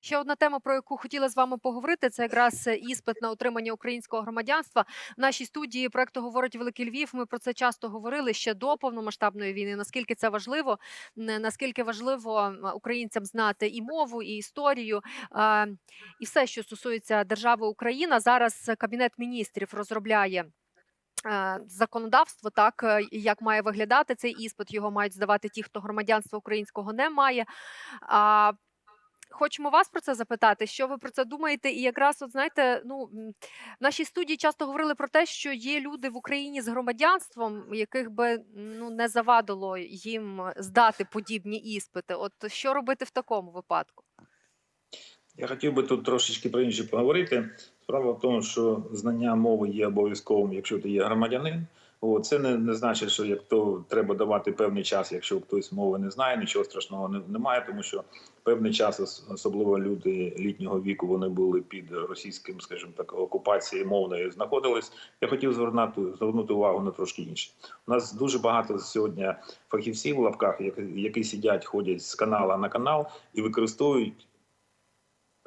Ще одна тема, про яку хотіла з вами поговорити, це якраз е, іспит на отримання українського громадянства. В нашій студії проекту говорить Великий Львів. Ми про це часто говорили ще до повномасштабної війни. Наскільки це важливо, наскільки важливо українцям знати і мову, і історію, е, і все, що стосується держави Україна. Зараз кабінет міністрів розробляє. е, Законодавство так е, як має виглядати цей іспит, його мають здавати ті, хто громадянства українського не має. А Хочемо вас про це запитати. Що ви про це думаєте? І якраз, от знаєте, ну в нашій студії часто говорили про те, що є люди в Україні з громадянством, яких би ну не завадило їм здати подібні іспити. От що робити в такому випадку? Я хотів би тут трошечки про інше поговорити. Справа в тому, що знання мови є обов'язковим, якщо ти є громадянин. О, це не, не значить, що як то треба давати певний час, якщо хтось мови не знає, нічого страшного не, немає, тому що певний час, особливо люди літнього віку, вони були під російським, скажімо так, окупацією мовною знаходились. Я хотів звернути, звернути увагу на трошки інше. У нас дуже багато сьогодні фахівців в лапках, які, які сидять, ходять з канала на канал і використовують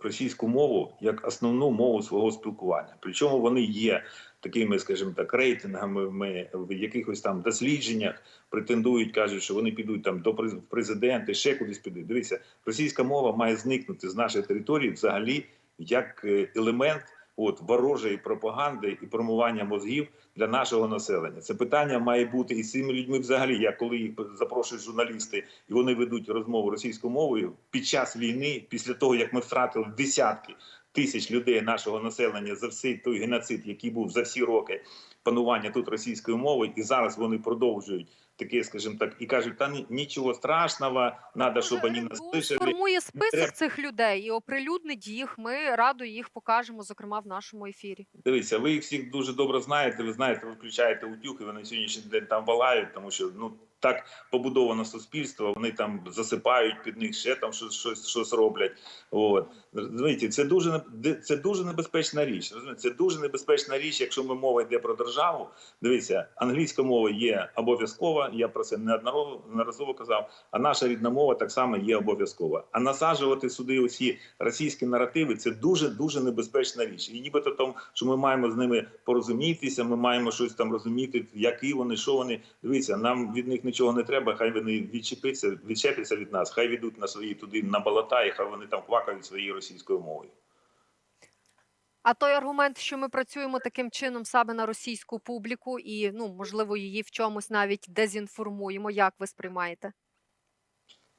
російську мову як основну мову свого спілкування. Причому вони є такими, скажімо так, рейтингами ми в якихось там дослідженнях претендують, кажуть, що вони підуть там до президента, ще кудись підуть. Дивіться, російська мова має зникнути з нашої території взагалі як е, елемент. От ворожої пропаганди і промування мозгів для нашого населення. Це питання має бути і з цими людьми взагалі. Я коли їх запрошують журналісти і вони ведуть розмову російською мовою під час війни, після того як ми втратили десятки тисяч людей нашого населення за всей той геноцид, який був за всі роки панування тут російською мовою, і зараз вони продовжують таке, скажімо так, і кажуть, та ні- нічого страшного, треба, щоб вони нас слышали. сформує список треба. цих людей і оприлюднить їх. Ми радо їх покажемо, зокрема в нашому ефірі. Дивіться, ви їх всіх дуже добре знаєте. Ви знаєте, ви включаєте утюг, і вони сьогоднішній день там валають, тому що ну так побудовано суспільство. Вони там засипають під них ще там щось щось, щось роблять. От розумієте, це дуже не- це дуже небезпечна річ. Розумієте, це дуже небезпечна річ, якщо ми мова йде про державу. Дивіться, англійська мова є обов'язкова. Я про це неодноразово казав. А наша рідна мова так само є обов'язкова. А насаджувати сюди усі російські наративи це дуже дуже небезпечна річ. І нібито тому, що ми маємо з ними порозумітися, ми маємо щось там розуміти, які вони, що вони. Дивіться, нам від них нічого не треба. Хай вони відчепиться, відчепляться від нас, хай відуть на свої туди на болота, і хай вони там квакають своєю російською мовою. А той аргумент, що ми працюємо таким чином саме на російську публіку, і ну можливо її в чомусь навіть дезінформуємо. Як ви сприймаєте?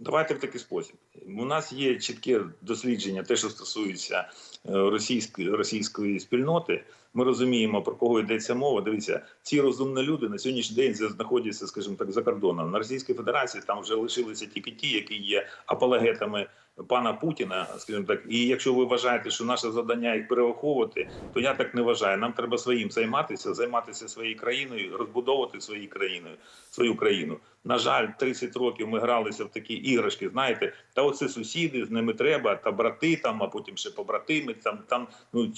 Давайте в такий спосіб. У нас є чітке дослідження, те, що стосується е, російської російської спільноти. Ми розуміємо про кого йдеться мова. Дивіться, ці розумні люди на сьогоднішній день знаходяться, скажімо так, за кордоном. На Російській Федерації там вже лишилися тільки ті, які є апологетами пана Путіна, скажімо так. І якщо ви вважаєте, що наше завдання їх перераховувати, то я так не вважаю. Нам треба своїм займатися, займатися своєю країною, розбудовувати свою країною, свою країну. На жаль, 30 років ми гралися в такі іграшки. Знаєте, та оце сусіди, з ними треба, та брати там, а потім ще побратими. Там там ну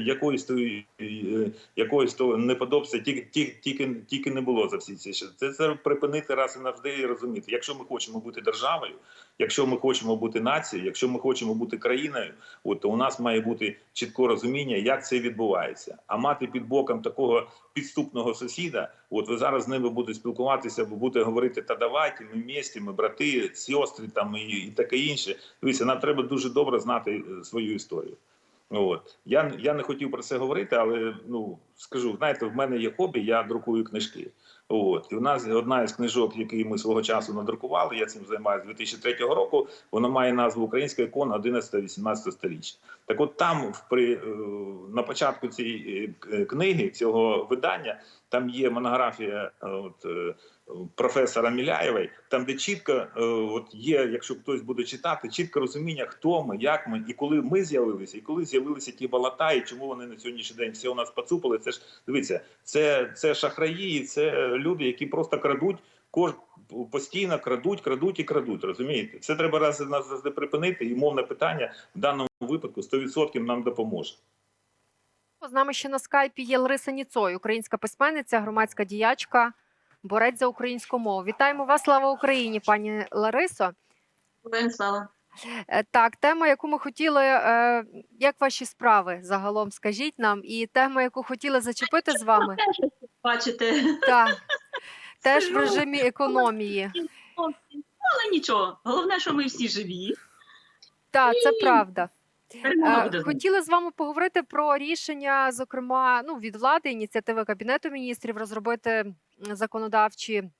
якоїсь то е, якоїсь то неподобства тільки тільки тільки тільки не було за всі ці ще. Це, це припинити раз і навжди і розуміти. Якщо ми хочемо бути державою, якщо ми хочемо бути нацією, якщо ми хочемо бути країною, от то у нас має бути чітке розуміння, як це відбувається. А мати під боком такого підступного сусіда, от ви зараз з ними будете спілкуватися, ви будете говорити, та давайте, ми місті, ми брати, сестри там і, і таке інше. Дивіться, нам треба дуже добре знати е, свою історію. От я я не хотів про це говорити, але ну скажу, знаєте, в мене є хобі, я друкую книжки. От і у нас одна із книжок, які ми свого часу надрукували. Я цим займаюся з 2003 року. Вона має назву Українська ікона 11-18 сторіччя. Так, от там, в при е, на початку цієї е, книги, цього видання, там є монографія е, от, е, професора Міляєвої, там де чітко е, от є, якщо хтось буде читати, чітке розуміння, хто ми, як ми, і коли ми з'явилися, і коли з'явилися ті болота, і чому вони на сьогоднішній день всі у нас поцупили. Це ж дивіться, це, це шахраї, це люди, які просто крадуть. Кож постійно крадуть, крадуть і крадуть. Розумієте, це треба раз і назавжди припинити. І мовне питання в даному випадку 100% нам допоможе. З нами ще на скайпі є Лариса Ніцой, українська письменниця, громадська діячка, борець за українську мову. Вітаємо вас, слава Україні, пані Ларисо. Слава. Е, Так, тема, яку ми хотіли, е, як ваші справи загалом, скажіть нам, і тема, яку хотіли зачепити з вами, бачите, так, теж в режимі економії. але нічого. Головне, що ми всі живі. Так, це правда. Е, з. Хотіли з вами поговорити про рішення, зокрема, ну, від влади, ініціативи Кабінету міністрів розробити законодавчі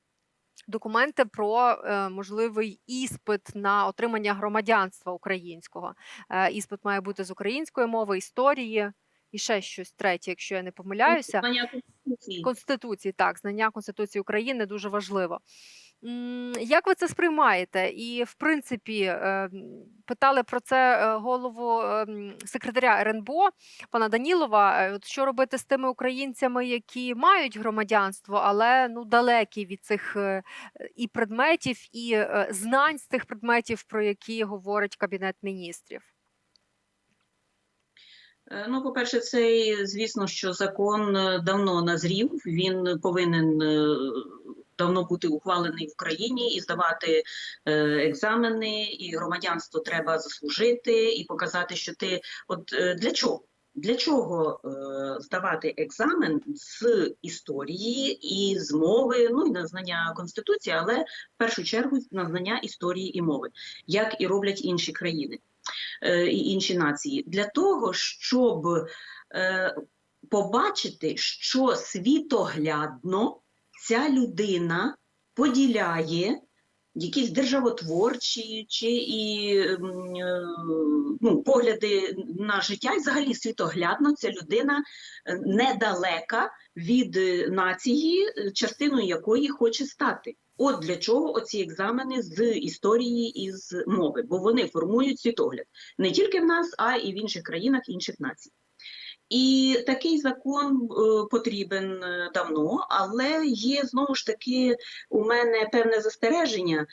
документи про е, можливий іспит на отримання громадянства українського. Е, іспит має бути з української мови, історії і ще щось третє, якщо я не помиляюся. Знання Конституції. Конституції, так, знання Конституції України дуже важливо. Як ви це сприймаєте? І, в принципі, е, питали про це е, голову е, секретаря РНБО пана Данілова. От що робити з тими українцями, які мають громадянство, але ну далекі від цих і предметів, і знань з тих предметів, про які говорить Кабінет міністрів? Ну, по-перше, цей, звісно, що закон давно назрів. Він повинен давно бути ухвалений в країні і здавати е, екзамени, і громадянство треба заслужити, і показати, що ти от е, для чого? Для чого е, здавати екзамен з історії і з мови, ну і на знання конституції, але в першу чергу на знання історії і мови, як і роблять інші країни е, і інші нації, для того, щоб е, побачити, що світоглядно ця людина поділяє якісь державотворчі чи і е, ну, погляди на життя, і взагалі світоглядно ця людина е, недалека від нації, частиною якої хоче стати. От для чого оці екзамени з історії і з мови, бо вони формують світогляд не тільки в нас, а і в інших країнах інших націй. І такий закон е, потрібен е, давно, але є знову ж таки у мене певне застереження.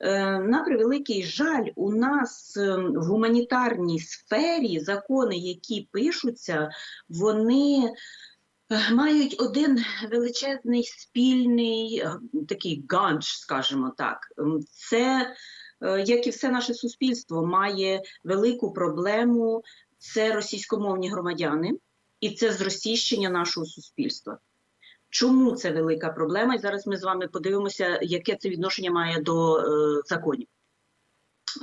Е, на превеликий жаль, у нас в гуманітарній сфері закони, які пишуться, вони мають один величезний спільний такий ганч, скажімо так. Це, як і все наше суспільство, має велику проблему. Це російськомовні громадяни, і це зросійщення нашого суспільства. Чому це велика проблема? І зараз ми з вами подивимося, яке це відношення має до е, законів.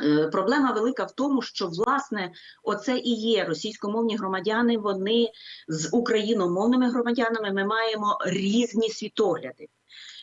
Е, Проблема велика в тому, що власне оце і є російськомовні громадяни. Вони з україномовними громадянами ми маємо різні світогляди.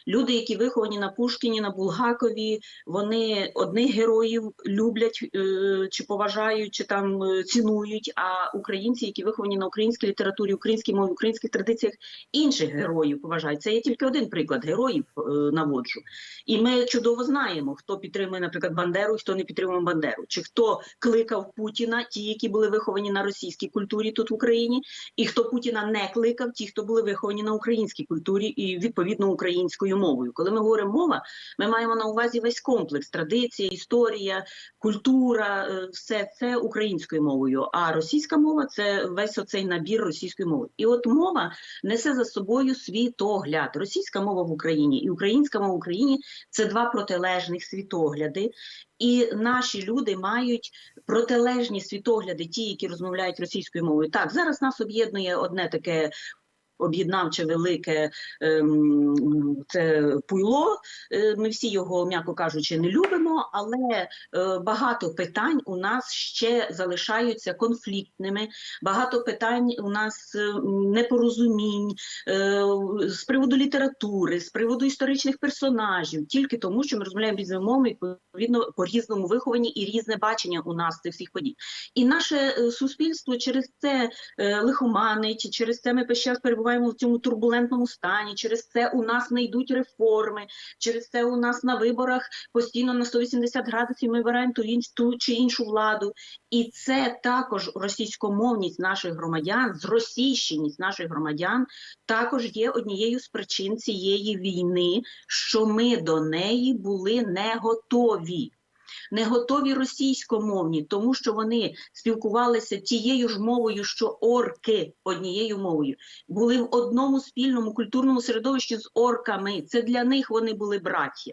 Люди, які виховані на Пушкіні, на Булгакові, вони одних героїв люблять е, чи поважають, чи там е, цінують. А українці, які виховані на українській літературі, українській мові, українських традиціях, інших героїв поважають. Це є тільки один приклад героїв е, наводжу. І ми чудово знаємо, хто підтримує, наприклад, Бандеру, хто не підтримує Бандеру, чи хто кликав Путіна, ті, які були виховані на російській культурі тут в Україні, і хто Путіна не кликав, ті, хто були виховані на українській культурі і відповідно українською мовою. Коли ми говоримо мова, ми маємо на увазі весь комплекс: традиція, історія, культура, е, все це українською мовою. А російська мова це весь оцей набір російської мови. І от мова несе за собою світогляд. Російська мова в Україні і українська мова в Україні це два протилежних світогляди. І наші люди мають протилежні світогляди, ті, які розмовляють російською мовою. Так, зараз нас об'єднує одне таке. Об'єднавче велике ем, це пуйло. Е, Ми всі його, м'яко кажучи, не любимо, але е, багато питань у нас ще залишаються конфліктними. Багато питань у нас е, непорозумінь з приводу літератури, з приводу історичних персонажів, тільки тому, що ми розмовляємо різними мовами, відповідно по різному вихованні і різне бачення у нас цих всіх подій. І наше суспільство через це лихоманить, через це ми час перебуваємо в цьому турбулентному стані, через це у нас не йдуть реформи, через це у нас на виборах постійно на 180 градусів ми вибираємо ту, інш, ту чи іншу владу. І це також російськомовність наших громадян, зросійщеність наших громадян також є однією з причин цієї війни, що ми до неї були не готові. Не готові російськомовні, тому що вони спілкувалися тією ж мовою, що орки однією мовою, були в одному спільному культурному середовищі з орками. Це для них вони були браття.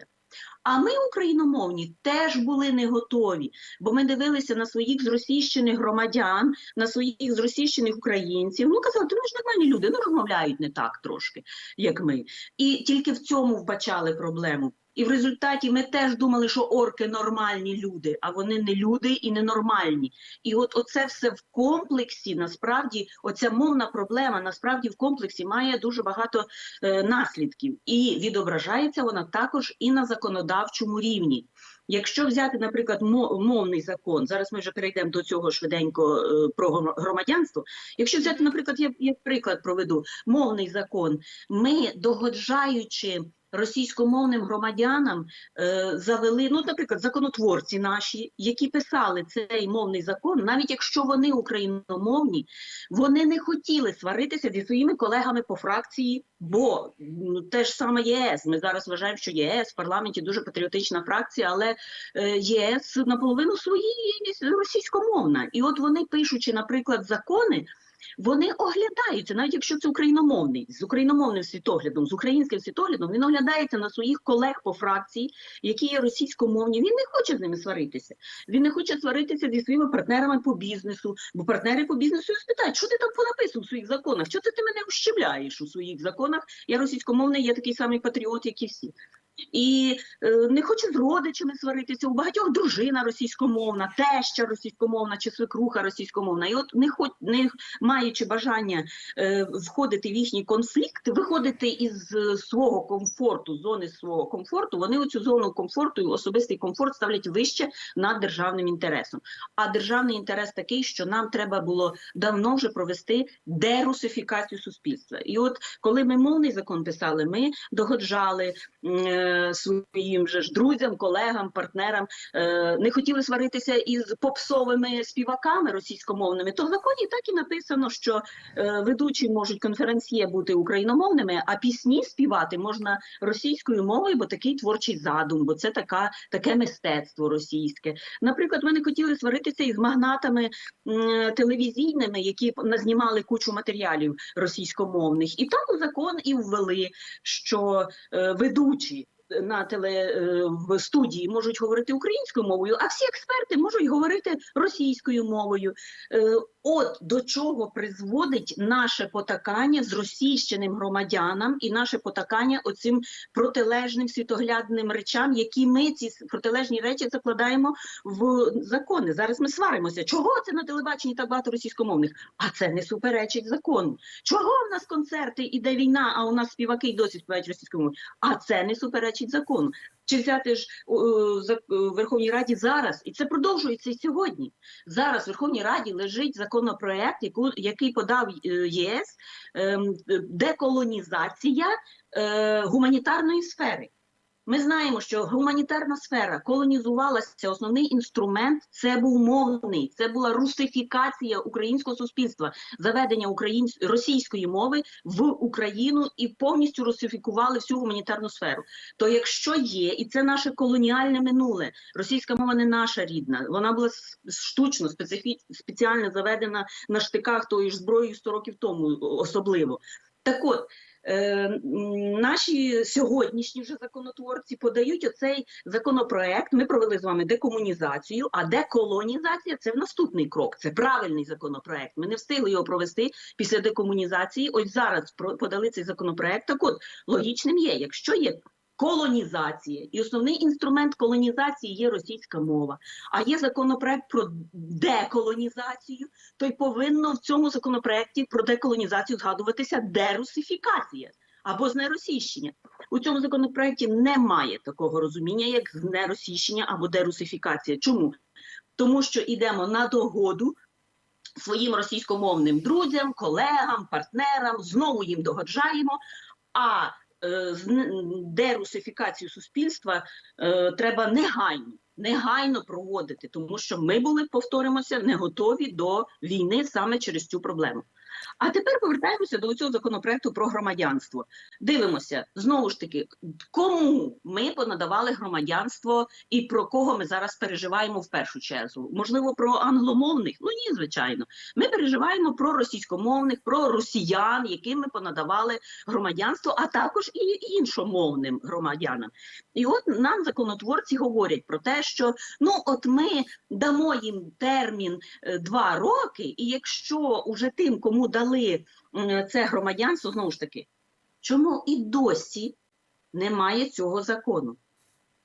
А ми, україномовні, теж були не готові, бо ми дивилися на своїх зросійщених громадян, на своїх зросійщених українців. Ну казали, то ми ж нормальні люди, ну розмовляють не так трошки, як ми. І тільки в цьому вбачали проблему. І в результаті ми теж думали, що орки нормальні люди, а вони не люди і не нормальні. І от оце все в комплексі, насправді, оця мовна проблема насправді в комплексі має дуже багато е, наслідків, і відображається вона також і на законодавчому рівні. Якщо взяти, наприклад, мовний закон, зараз ми вже перейдемо до цього швиденько е, про громадянство. Якщо взяти, наприклад, я, я приклад проведу мовний закон, ми догоджаючи російськомовним громадянам е, завели, ну, наприклад, законотворці наші, які писали цей мовний закон, навіть якщо вони україномовні, вони не хотіли сваритися зі своїми колегами по фракції, бо ну, те ж саме ЄС. Ми зараз вважаємо, що ЄС в парламенті дуже патріотична фракція, але е, ЄС наполовину свої російськомовна. І от вони пишучи, наприклад, закони. Вони оглядаються, навіть якщо це україномовний, з україномовним світоглядом, з українським світоглядом, він оглядається на своїх колег по фракції, які є російськомовні. Він не хоче з ними сваритися. Він не хоче сваритися зі своїми партнерами по бізнесу, бо партнери по бізнесу спитають, що ти там понаписав у своїх законах? Що це ти мене ущемляєш у своїх законах? Я російськомовний, я такий самий патріот, як і всі. І е, не хоче з родичами сваритися. У багатьох дружина російськомовна, теща російськомовна чи свекруха російськомовна. І от не хоч не маючи бажання е, входити в їхній конфлікт, виходити із е, свого комфорту, зони свого комфорту, вони оцю зону комфорту і особистий комфорт ставлять вище над державним інтересом. А державний інтерес такий, що нам треба було давно вже провести дерусифікацію суспільства. І от коли ми мовний закон писали, ми догоджали м, е, своїм же ж друзям, колегам, партнерам, е, не хотіли сваритися із попсовими співаками російськомовними. То в законі так і написано, що е, ведучі можуть конференціє бути україномовними, а пісні співати можна російською мовою, бо такий творчий задум, бо це така таке мистецтво російське. Наприклад, ми не хотіли сваритися із магнатами м, телевізійними, які назнімали кучу матеріалів російськомовних, і там закон і ввели, що е, ведучі. На теле е, в студії можуть говорити українською мовою, а всі експерти можуть говорити російською мовою. Е, От до чого призводить наше потакання з російщеним громадянам і наше потакання оцим протилежним світоглядним речам, які ми ці протилежні речі закладаємо в закони. Зараз ми сваримося. Чого це на телебаченні так багато російськомовних? А це не суперечить закону. Чого в нас концерти іде війна, а у нас співаки й досі співають російською мовою? А це не суперечить закону. Чи взяти ж в Верховній Раді зараз, і це продовжується і сьогодні. Зараз в Верховній Раді лежить законопроект, який подав е, ЄС, ем, деколонізація е, гуманітарної сфери. Ми знаємо, що гуманітарна сфера колонізувалася. Основний інструмент це був мовний, це була русифікація українського суспільства, заведення українсь... російської мови в Україну і повністю русифікували всю гуманітарну сферу. То якщо є, і це наше колоніальне минуле, російська мова не наша рідна, вона була штучно, специфі... спеціально заведена на штиках тої ж зброї 100 років тому особливо. Так от. Е, наші сьогоднішні вже законотворці подають оцей законопроект. Ми провели з вами декомунізацію, а деколонізація це в наступний крок. Це правильний законопроект. Ми не встигли його провести після декомунізації. Ось зараз подали цей законопроект. Так от логічним є, якщо є колонізація, і основний інструмент колонізації є російська мова, а є законопроект про деколонізацію, то й повинно в цьому законопроекті про деколонізацію згадуватися дерусифікація або знеросійщення. У цьому законопроекті немає такого розуміння, як знеросійщення або дерусифікація. Чому? Тому що йдемо на догоду своїм російськомовним друзям, колегам, партнерам, знову їм догоджаємо. А дерусифікацію суспільства е, треба негайно, негайно проводити, тому що ми були, повторимося, не готові до війни саме через цю проблему. А тепер повертаємося до цього законопроекту про громадянство. Дивимося знову ж таки, кому ми понадавали громадянство і про кого ми зараз переживаємо в першу чергу. Можливо, про англомовних? Ну ні, звичайно. Ми переживаємо про російськомовних, про росіян, яким ми понадавали громадянство, а також і іншомовним громадянам. І от нам законотворці говорять про те, що ну от ми дамо їм термін е, два роки, і якщо уже тим, кому дали це громадянство, знову ж таки, чому і досі немає цього закону?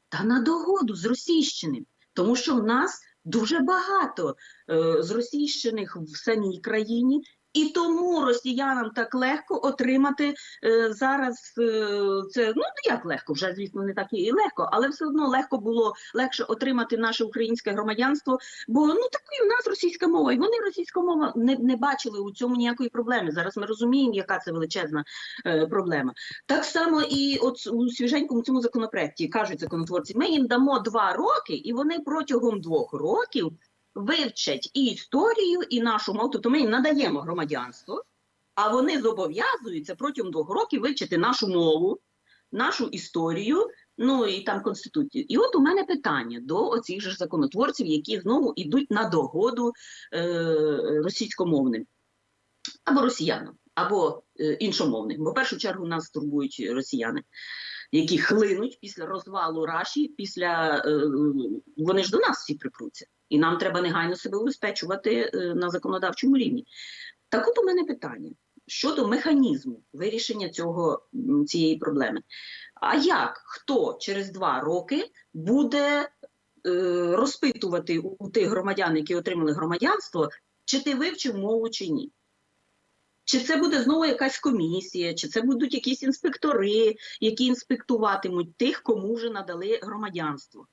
Та на догоду з російщиним, тому що в нас дуже багато е, зросійщених в самій країні. І тому росіянам так легко отримати е, зараз е, це ну як легко, вже звісно не так і легко, але все одно легко було легше отримати наше українське громадянство, бо ну такий в нас російська мова, і вони російська мова не, не бачили у цьому ніякої проблеми. Зараз ми розуміємо, яка це величезна е, проблема. Так само і от у свіженькому цьому законопроекті кажуть законотворці, ми їм дамо два роки, і вони протягом двох років вивчать і історію, і нашу мову. Тобто ми їм надаємо громадянство, а вони зобов'язуються протягом двох років вивчити нашу мову, нашу історію, ну і там конституцію. І от у мене питання до оцих же законотворців, які знову йдуть на догоду е, російськомовним або росіянам, або е, іншомовним. Бо в першу чергу нас турбують росіяни. Які хлинуть після розвалу Раші, після е, вони ж до нас всі припруться, і нам треба негайно себе убезпечувати е, на законодавчому рівні. Так от у мене питання щодо механізму вирішення цього цієї проблеми. А як хто через два роки буде е, розпитувати у, у тих громадян, які отримали громадянство, чи ти вивчив мову чи ні? Чи це буде знову якась комісія, чи це будуть якісь інспектори, які інспектуватимуть тих, кому вже надали громадянство?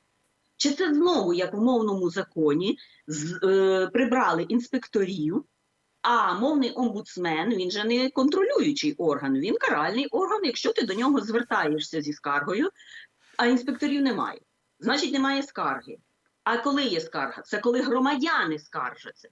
Чи це знову, як в мовному законі, з, е, прибрали інспекторів, а мовний омбудсмен він же не контролюючий орган, він каральний орган. Якщо ти до нього звертаєшся зі скаргою, а інспекторів немає, значить немає скарги. А коли є скарга? Це коли громадяни скаржаться.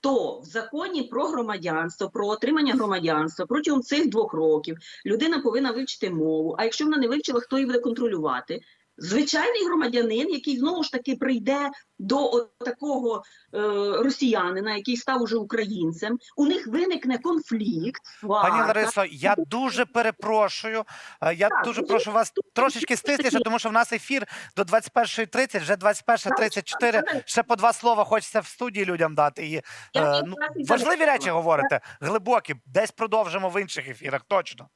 То в законі про громадянство, про отримання громадянства протягом цих двох років людина повинна вивчити мову. А якщо вона не вивчила, хто її буде контролювати? Звичайний громадянин, який знову ж таки прийде до такого е, росіянина, який став уже українцем, у них виникне конфлікт. Пані. Ларисо, я дуже перепрошую. е, Я Так, дуже ну, прошу вас трошечки стисліше, тому що в нас ефір до 21.30, вже 21.34. Так, Ще по два слова хочеться в студії людям дати. І Я е, якраз ну, і важливі завершила. речі говорите, глибокі. Десь продовжимо в інших ефірах. Точно.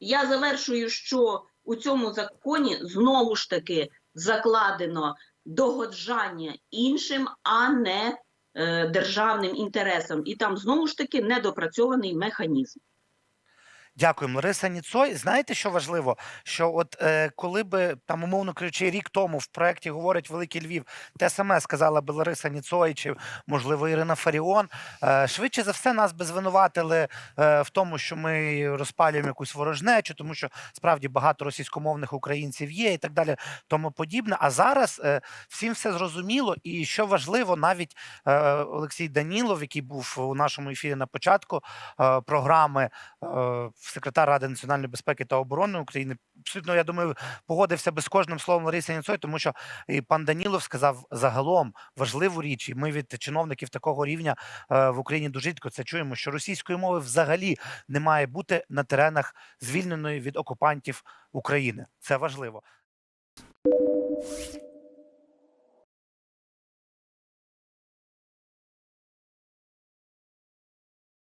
Я завершую, що у цьому законі знову ж таки закладено догоджання іншим, а не е, державним інтересам. І там знову ж таки недопрацьований механізм. Дякуємо, Лариса Ніцой. Знаєте, що важливо? Що от е, коли би там, умовно кажучи, рік тому в проєкті говорить Великий Львів, те саме сказала би Лариса Ніцой чи можливо Ірина Фаріон. Е, швидше за все нас би звинуватили е, в тому, що ми розпалюємо якусь ворожнечу, тому що справді багато російськомовних українців є і так далі, тому подібне. А зараз е, всім все зрозуміло, і що важливо, навіть е, Олексій Данілов, який був у нашому ефірі на початку е, програми. е, секретар Ради національної безпеки та оборони України. Абсолютно, я думаю, погодився би з кожним словом Лариси Ніцой, тому що і пан Данілов сказав загалом важливу річ, і ми від чиновників такого рівня е, в Україні дуже рідко це чуємо, що російської мови взагалі не має бути на теренах звільненої від окупантів України. Це важливо.